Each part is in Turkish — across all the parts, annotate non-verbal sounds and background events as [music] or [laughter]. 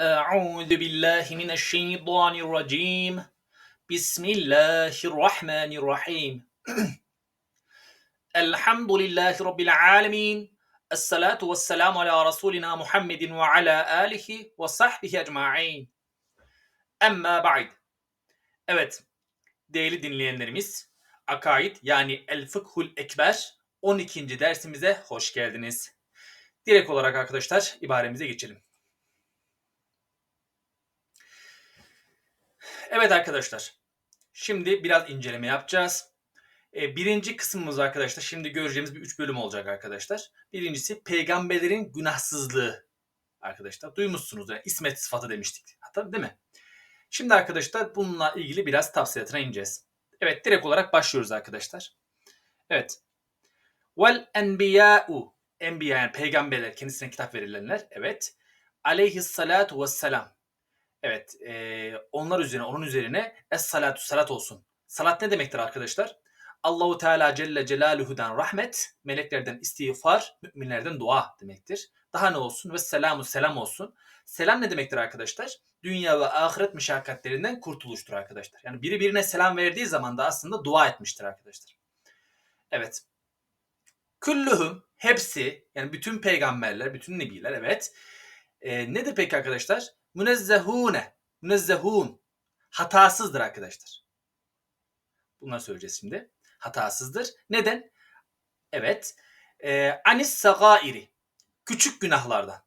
أعوذ بالله من الشيطان الرجيم بسم الله الرحمن الرحيم الحمد لله رب العالمين الصلاة والسلام على رسولنا محمد وعلى آله وصحبه أجمعين Amma ba'd. Evet, değerli dinleyenlerimiz, Akaid yani El Fıkhul Ekber 12. dersimize hoş geldiniz. Direkt olarak arkadaşlar ibaremize geçelim. Evet arkadaşlar, şimdi biraz inceleme yapacağız. Ee, birinci kısmımız arkadaşlar, şimdi göreceğimiz bir üç bölüm olacak arkadaşlar. Birincisi peygamberlerin günahsızlığı arkadaşlar. Duymuşsunuz yani ismet sıfatı demiştik. Hatta değil mi? Şimdi arkadaşlar bununla ilgili biraz tafsilatına ineceğiz. Evet direkt olarak başlıyoruz arkadaşlar. Evet. Vel enbiya'u. Enbiya yani peygamberler kendisine kitap verilenler. Evet. Aleyhissalatu vesselam. Evet. E, onlar üzerine, onun üzerine es salatu salat olsun. Salat ne demektir arkadaşlar? Allahu Teala Celle Celaluhu'dan rahmet, meleklerden istiğfar, müminlerden dua demektir. Daha ne olsun? Ve selamu selam olsun. Selam ne demektir arkadaşlar? Dünya ve ahiret müşakkatlerinden kurtuluştur arkadaşlar. Yani biri birine selam verdiği zaman da aslında dua etmiştir arkadaşlar. Evet. Küllühüm hepsi yani bütün peygamberler, bütün nebiler evet. E, nedir peki arkadaşlar? Münezzehune. Münezzehun. Hatasızdır arkadaşlar. Bunları söyleyeceğiz şimdi. Hatasızdır. Neden? Evet. E, anis sagairi. Küçük günahlardan.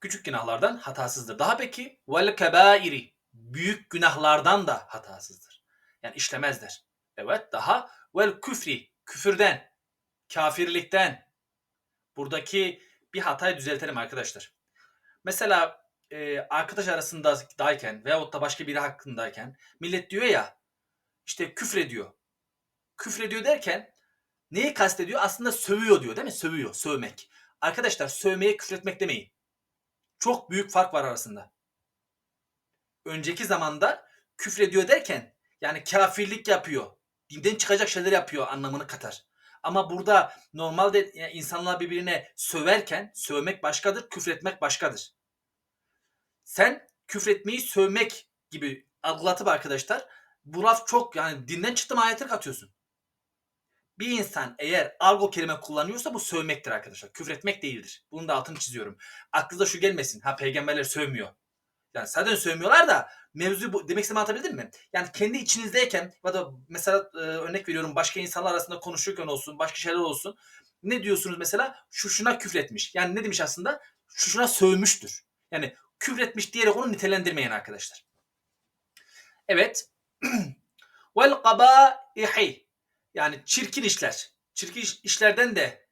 Küçük günahlardan hatasızdır. Daha peki vel kebairi. Büyük günahlardan da hatasızdır. Yani işlemezler. Evet daha vel küfri. Küfürden. Kafirlikten. Buradaki bir hatayı düzeltelim arkadaşlar. Mesela e, arkadaş arasındayken veyahut da başka biri hakkındayken millet diyor ya işte küfrediyor. Küfrediyor derken neyi kastediyor? Aslında sövüyor diyor değil mi? Sövüyor, sövmek. Arkadaşlar sövmeye küfretmek demeyin. Çok büyük fark var arasında. Önceki zamanda küfrediyor derken yani kafirlik yapıyor. Dinden çıkacak şeyler yapıyor anlamını katar. Ama burada normalde yani insanlar birbirine söverken sövmek başkadır, küfretmek başkadır. Sen küfretmeyi sövmek gibi algılatıp arkadaşlar bu laf çok yani dinden çıktım ayete katıyorsun. Bir insan eğer argo kelime kullanıyorsa bu sövmektir arkadaşlar. Küfretmek değildir. Bunun da altını çiziyorum. Aklınıza şu gelmesin. Ha peygamberler sövmüyor. Yani zaten sövmüyorlar da mevzu bu. Demek istediğimi anlatabildim mi? Yani kendi içinizdeyken ya da mesela e, örnek veriyorum başka insanlar arasında konuşurken olsun, başka şeyler olsun. Ne diyorsunuz mesela? Şu şuna küfretmiş. Yani ne demiş aslında? Şu şuna sövmüştür. Yani küfretmiş diyerek onu nitelendirmeyin arkadaşlar. Evet. [clears throat] Vel kabaihi yani çirkin işler. Çirkin işlerden de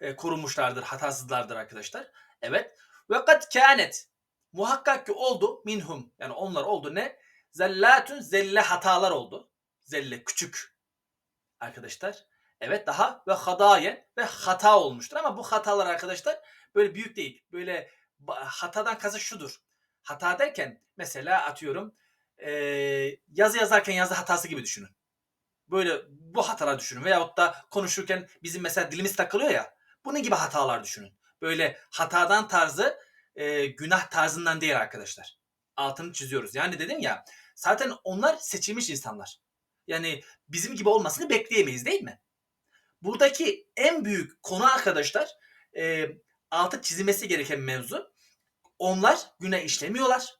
e, korunmuşlardır, hatasızlardır arkadaşlar. Evet. Ve kad kânet. Muhakkak ki oldu minhum. Yani onlar oldu ne? Zellatun zelle hatalar oldu. Zelle küçük arkadaşlar. Evet daha ve hadayen ve hata olmuştur. Ama bu hatalar arkadaşlar böyle büyük değil. Böyle hatadan kasıt şudur. Hata derken mesela atıyorum e, yazı yazarken yazı hatası gibi düşünün böyle bu hatalar düşünün. Veyahut da konuşurken bizim mesela dilimiz takılıyor ya. Bunun gibi hatalar düşünün. Böyle hatadan tarzı e, günah tarzından değil arkadaşlar. Altını çiziyoruz. Yani dedim ya zaten onlar seçilmiş insanlar. Yani bizim gibi olmasını bekleyemeyiz değil mi? Buradaki en büyük konu arkadaşlar e, altı çizilmesi gereken mevzu. Onlar günah işlemiyorlar.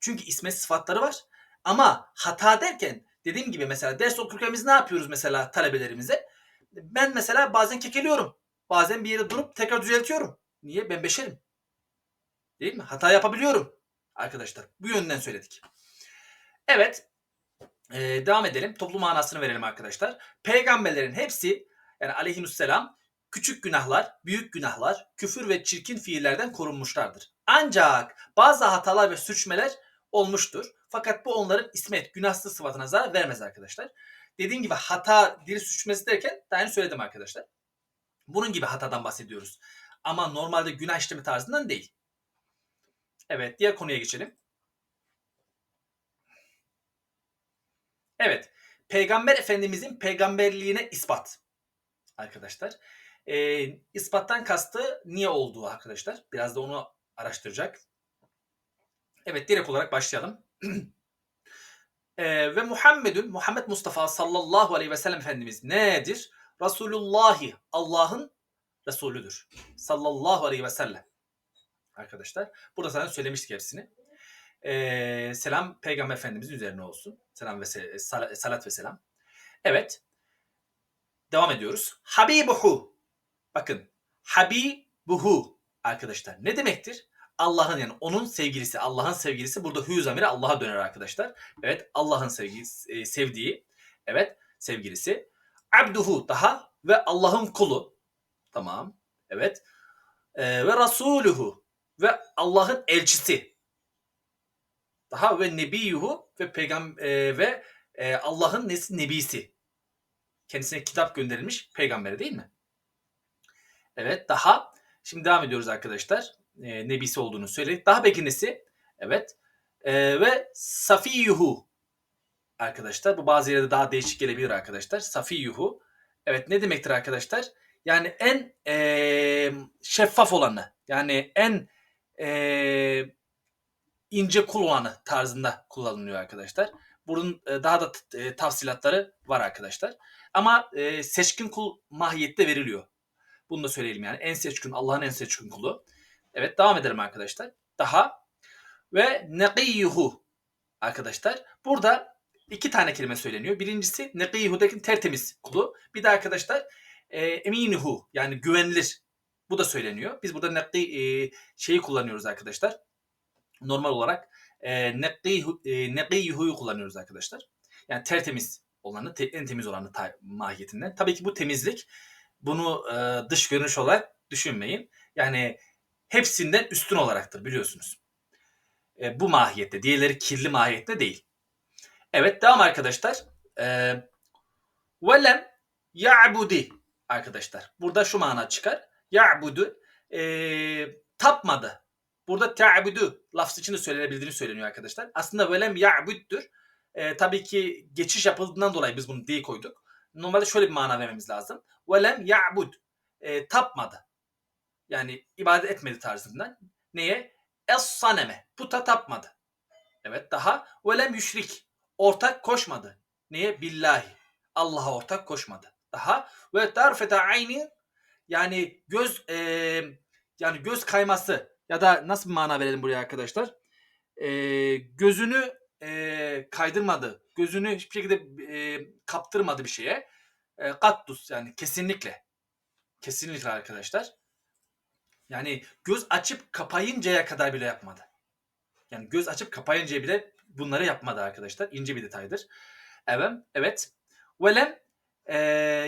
Çünkü ismet sıfatları var. Ama hata derken dediğim gibi mesela ders okurken biz ne yapıyoruz mesela talebelerimize? Ben mesela bazen kekeliyorum. Bazen bir yere durup tekrar düzeltiyorum. Niye? Ben beşerim. Değil mi? Hata yapabiliyorum. Arkadaşlar bu yönden söyledik. Evet. Ee, devam edelim. Toplu manasını verelim arkadaşlar. Peygamberlerin hepsi yani aleyhisselam küçük günahlar, büyük günahlar, küfür ve çirkin fiillerden korunmuşlardır. Ancak bazı hatalar ve suçmeler olmuştur. Fakat bu onların ismet, günahsız sıfatına zarar vermez arkadaşlar. Dediğim gibi hata, diri suçmesi derken daha önce söyledim arkadaşlar. Bunun gibi hatadan bahsediyoruz. Ama normalde günah işlemi tarzından değil. Evet, diğer konuya geçelim. Evet, Peygamber Efendimizin peygamberliğine ispat. Arkadaşlar. Ee, ispattan kastı niye olduğu arkadaşlar. Biraz da onu araştıracak. Evet direkt olarak başlayalım. [clears throat] Ee, ve Muhammedun, Muhammed Mustafa sallallahu aleyhi ve sellem Efendimiz nedir? Resulullahi, Allah'ın Resulüdür. Sallallahu aleyhi ve sellem. Arkadaşlar. Burada zaten söylemiştik hepsini. Ee, selam Peygamber Efendimizin üzerine olsun. Selam ve se- sal- salat ve selam. Evet. Devam ediyoruz. Habibuhu. Bakın. Habibuhu arkadaşlar. Ne demektir? Allah'ın yani onun sevgilisi, Allah'ın sevgilisi burada hü zamiri Allah'a döner arkadaşlar. Evet Allah'ın sevgisi, e, sevdiği, evet sevgilisi. Abduhu daha ve Allah'ın kulu. Tamam. Evet. Ee, ve Rasuluhu ve Allah'ın elçisi. Daha ve Nebiyuhu ve peygamber ve e, Allah'ın nesi nebisi. Kendisine kitap gönderilmiş peygamberi değil mi? Evet daha şimdi devam ediyoruz arkadaşlar. E, nebisi olduğunu söyledik. Daha bekinesi evet e, ve Safiyuhu arkadaşlar. Bu bazı yerde daha değişik gelebilir arkadaşlar. Safiyuhu. Evet ne demektir arkadaşlar? Yani en e, şeffaf olanı yani en e, ince kul olanı tarzında kullanılıyor arkadaşlar. Bunun e, daha da e, tafsilatları var arkadaşlar. Ama e, seçkin kul mahiyette veriliyor. Bunu da söyleyelim yani. En seçkin, Allah'ın en seçkin kulu. Evet devam edelim arkadaşlar. Daha ve neqiyyuhu arkadaşlar. Burada iki tane kelime söyleniyor. Birincisi neqiyyuhu'daki tertemiz kulu. Bir de arkadaşlar e, eminuhu yani güvenilir. Bu da söyleniyor. Biz burada nekli e, şeyi kullanıyoruz arkadaşlar. Normal olarak e, neklihu, e, neqiyyuhu'yu kullanıyoruz arkadaşlar. Yani tertemiz olanı, te- en temiz olanı ta- mahiyetinden. Tabii ki bu temizlik bunu e, dış görünüş olarak düşünmeyin. Yani hepsinden üstün olaraktır biliyorsunuz. E, bu mahiyette. Diğerleri kirli mahiyette değil. Evet devam arkadaşlar. E, velem ya'budi arkadaşlar. Burada şu mana çıkar. Ya'budu e, tapmadı. Burada ta'budu lafz için de söylenebildiğini söyleniyor arkadaşlar. Aslında velem ya'buddür. E, tabii ki geçiş yapıldığından dolayı biz bunu değil koyduk. Normalde şöyle bir mana vermemiz lazım. Velem ya'bud. E, tapmadı. Yani ibadet etmedi tarzından. Neye? Es-saneme. Puta tapmadı. Evet daha. Velem yüşrik. Ortak koşmadı. Neye? Billahi. Allah'a ortak koşmadı. Daha. Ve tarfete ayni yani göz e, yani göz kayması ya da nasıl bir mana verelim buraya arkadaşlar? E, gözünü e, kaydırmadı. Gözünü hiçbir şekilde e, kaptırmadı bir şeye. E, kattus yani kesinlikle. Kesinlikle arkadaşlar. Yani göz açıp kapayıncaya kadar bile yapmadı. Yani göz açıp kapayıncaya bile bunları yapmadı arkadaşlar. İnce bir detaydır. Evet. Evet. Velem e,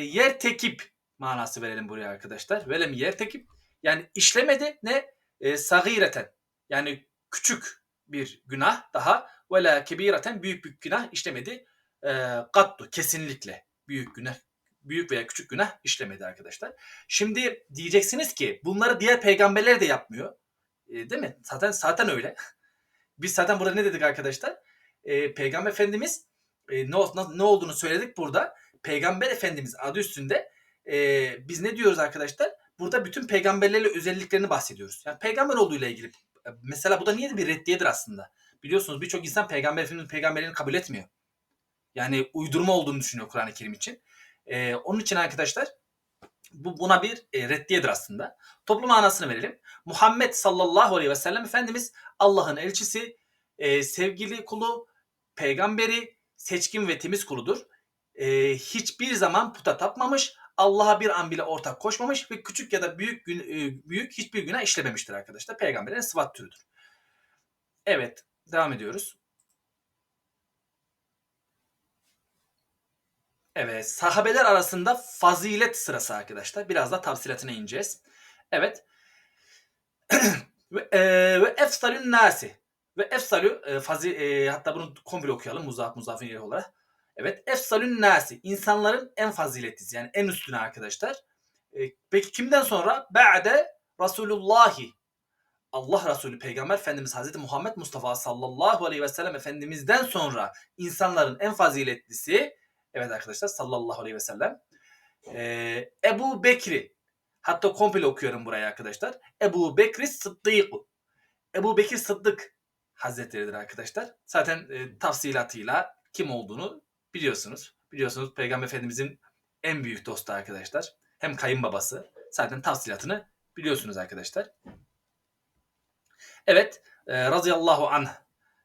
yer tekip manası verelim buraya arkadaşlar. Velem yer tekip yani işlemedi ne e, sagireten yani küçük bir günah daha ve la kebireten büyük bir günah işlemedi. E, kattu kesinlikle büyük günah büyük veya küçük günah işlemedi arkadaşlar. Şimdi diyeceksiniz ki bunları diğer peygamberler de yapmıyor. E, değil mi? Zaten zaten öyle. [laughs] Biz zaten burada ne dedik arkadaşlar? E, Peygamber Efendimiz e, ne, ne olduğunu söyledik burada. Peygamber Efendimiz adı üstünde e, biz ne diyoruz arkadaşlar? Burada bütün peygamberlerle özelliklerini bahsediyoruz. Yani peygamber olduğuyla ilgili. e, Mesela bu da niye bir reddiyedir aslında. Biliyorsunuz birçok insan peygamber Efendimiz'in peygamberlerini kabul etmiyor. Yani uydurma olduğunu düşünüyor Kur'an-ı Kerim için. E, onun için arkadaşlar bu buna bir e, reddiyedir aslında. Toplu manasını verelim. Muhammed sallallahu aleyhi ve sellem Efendimiz Allah'ın elçisi, e, sevgili kulu, peygamberi, seçkin ve temiz kuludur. E, hiçbir zaman puta tapmamış, Allah'a bir an bile ortak koşmamış ve küçük ya da büyük gün, e, büyük hiçbir günah işlememiştir arkadaşlar. Peygamberin sıfat türüdür. Evet, devam ediyoruz. Evet, sahabeler arasında fazilet sırası arkadaşlar. Biraz da tafsilatına ineceğiz. Evet. [clears throat] ve, e, efsalün nasi. Ve efsalü e, fazi e, hatta bunu komple okuyalım muzaf muzafin olarak. Evet, efsalün nasi. insanların en faziletlisi yani en üstüne arkadaşlar. E, peki kimden sonra? Ba'de Resulullahi. Allah Resulü Peygamber Efendimiz Hazreti Muhammed Mustafa sallallahu aleyhi ve sellem Efendimiz'den sonra insanların en faziletlisi Evet arkadaşlar sallallahu aleyhi ve sellem. Ee, Ebu Bekri. Hatta komple okuyorum buraya arkadaşlar. Ebu Bekri Sıddık. Ebu Bekir Sıddık Hazretleri'dir arkadaşlar. Zaten e, tafsilatıyla kim olduğunu biliyorsunuz. Biliyorsunuz Peygamber Efendimizin en büyük dostu arkadaşlar. Hem kayınbabası. Zaten tafsilatını biliyorsunuz arkadaşlar. Evet. E, razıyallahu anh.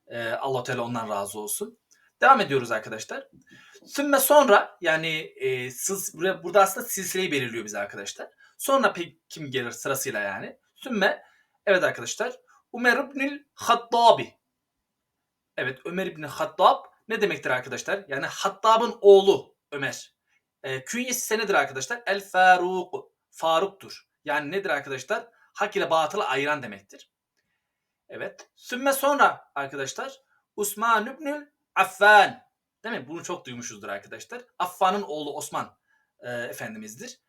E, allah Teala ondan razı olsun. Devam ediyoruz arkadaşlar. Sümme sonra yani e, siz, burada aslında silsileyi belirliyor bize arkadaşlar. Sonra pek kim gelir sırasıyla yani. Sümme evet arkadaşlar. Ömer ibnül Hattabi. Evet Ömer ibn Hattab ne demektir arkadaşlar? Yani Hattab'ın oğlu Ömer. E, künyesi nedir arkadaşlar? El Faruk. Faruk'tur. Yani nedir arkadaşlar? Hak ile batılı ayıran demektir. Evet. Sümme sonra arkadaşlar Osman ibnül Affan. Değil mi? Bunu çok duymuşuzdur arkadaşlar. Affan'ın oğlu Osman e, Efendimiz'dir.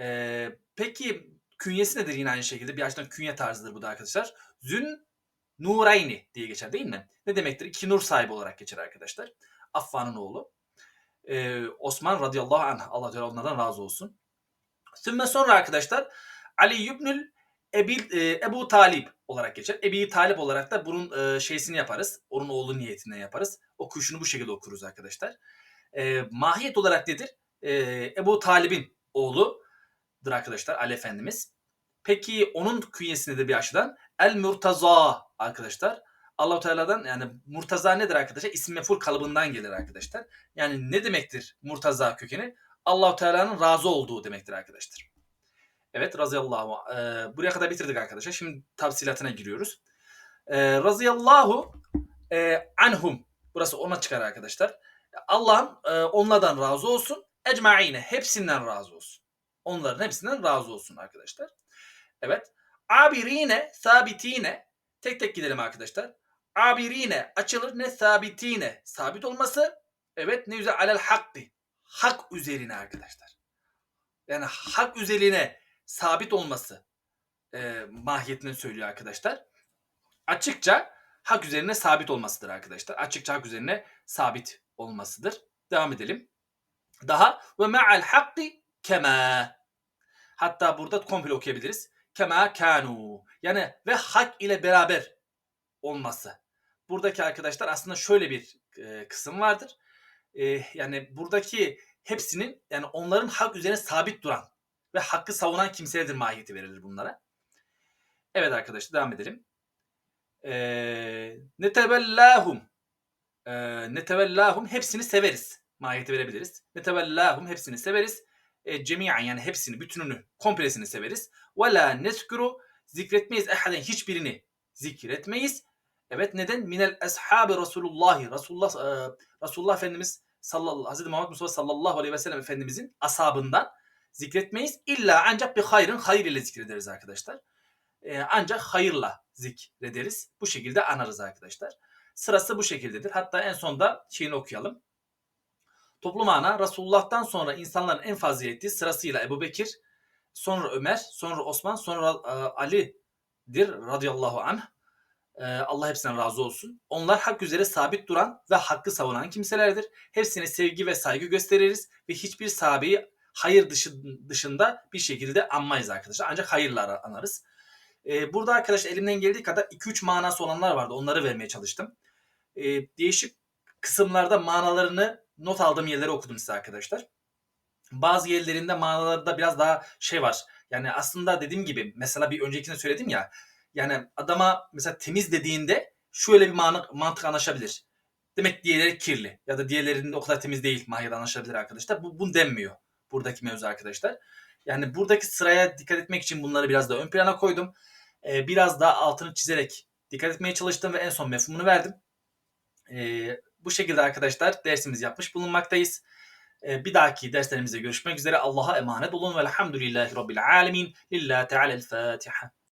E, peki künyesi nedir yine aynı şekilde? Bir açıdan künye tarzıdır bu da arkadaşlar. Zün Nurayni diye geçer değil mi? Ne demektir? İki nur sahibi olarak geçer arkadaşlar. Affan'ın oğlu. Ee, Osman radıyallahu anh. Allah Teala onlardan razı olsun. Sümme sonra arkadaşlar Ali Yübnül Ebi, e, Ebu Talip olarak geçer. Ebi Talip olarak da bunun e, şeysini yaparız. Onun oğlu niyetinden yaparız. Okuyuşunu bu şekilde okuruz arkadaşlar. E, mahiyet olarak nedir? E, Ebu Talib'in oğludur arkadaşlar Ali Efendimiz. Peki onun künyesi nedir bir açıdan? El Murtaza arkadaşlar. Allahu Teala'dan yani Murtaza nedir arkadaşlar? İsim meful kalıbından gelir arkadaşlar. Yani ne demektir Murtaza kökeni? Allahu Teala'nın razı olduğu demektir arkadaşlar. Evet razıyallahu. E, buraya kadar bitirdik arkadaşlar. Şimdi tafsilatına giriyoruz. E, razıyallahu e, anhum. Burası ona çıkar arkadaşlar. Allah'ın e, onlardan razı olsun. Ecmaine hepsinden razı olsun. Onların hepsinden razı olsun arkadaşlar. Evet. Abirine, sabitine. Tek tek gidelim arkadaşlar. Abirine açılır ne sabitine. Sabit olması. Evet ne güzel alel hakkı. Hak üzerine arkadaşlar. Yani hak üzerine sabit olması e, mahiyetini söylüyor arkadaşlar. Açıkça hak üzerine sabit olmasıdır arkadaşlar. Açıkça hak üzerine sabit olmasıdır. Devam edelim. Daha ve ma'al hakkı kema. Hatta burada komple okuyabiliriz kema kanu. Yani ve hak ile beraber olması. Buradaki arkadaşlar aslında şöyle bir e, kısım vardır. E, yani buradaki hepsinin yani onların hak üzerine sabit duran ve hakkı savunan kimselerdir mahiyeti verilir bunlara. Evet arkadaşlar devam edelim. E, netebellahum e, netebellahum hepsini severiz. Mahiyeti verebiliriz. Netebellahum hepsini severiz e, cemiyen yani hepsini, bütününü, komplesini severiz. Ve la neskuru zikretmeyiz ehaden hiçbirini zikretmeyiz. Evet neden? Minel ashabi Resulullah. Resulullah, e, Resulullah Efendimiz sallallahu, Hazreti Muhammed Mustafa sallallahu aleyhi ve sellem Efendimizin asabından zikretmeyiz. İlla ancak bir hayrın hayır ile zikrederiz arkadaşlar. E, ancak hayırla zikrederiz. Bu şekilde anarız arkadaşlar. Sırası bu şekildedir. Hatta en sonda şeyini okuyalım. Toplu mana Resulullah'tan sonra insanların en faziletli sırasıyla Ebu Bekir, sonra Ömer, sonra Osman, sonra e, Ali'dir radıyallahu anh. E, Allah hepsinden razı olsun. Onlar hak üzere sabit duran ve hakkı savunan kimselerdir. Hepsine sevgi ve saygı gösteririz ve hiçbir sahabeyi hayır dışı, dışında bir şekilde anmayız arkadaşlar. Ancak hayırla anarız. E, burada arkadaşlar elimden geldiği kadar 2-3 manası olanlar vardı. Onları vermeye çalıştım. E, değişik kısımlarda manalarını not aldığım yerleri okudum size arkadaşlar. Bazı yerlerinde manalarda biraz daha şey var. Yani aslında dediğim gibi mesela bir öncekinde söyledim ya. Yani adama mesela temiz dediğinde şöyle bir mantık, mantık anlaşabilir. Demek diğerleri kirli ya da diğerlerinde o kadar temiz değil mahiyede anlaşılabilir arkadaşlar. Bu bunu denmiyor buradaki mevzu arkadaşlar. Yani buradaki sıraya dikkat etmek için bunları biraz da ön plana koydum. Ee, biraz daha altını çizerek dikkat etmeye çalıştım ve en son mefhumunu verdim. Ee, bu şekilde arkadaşlar dersimizi yapmış bulunmaktayız. Ee, bir dahaki derslerimizde görüşmek üzere. Allah'a emanet olun. Velhamdülillahi Rabbil alemin. Lillahi Teala'l-Fatiha.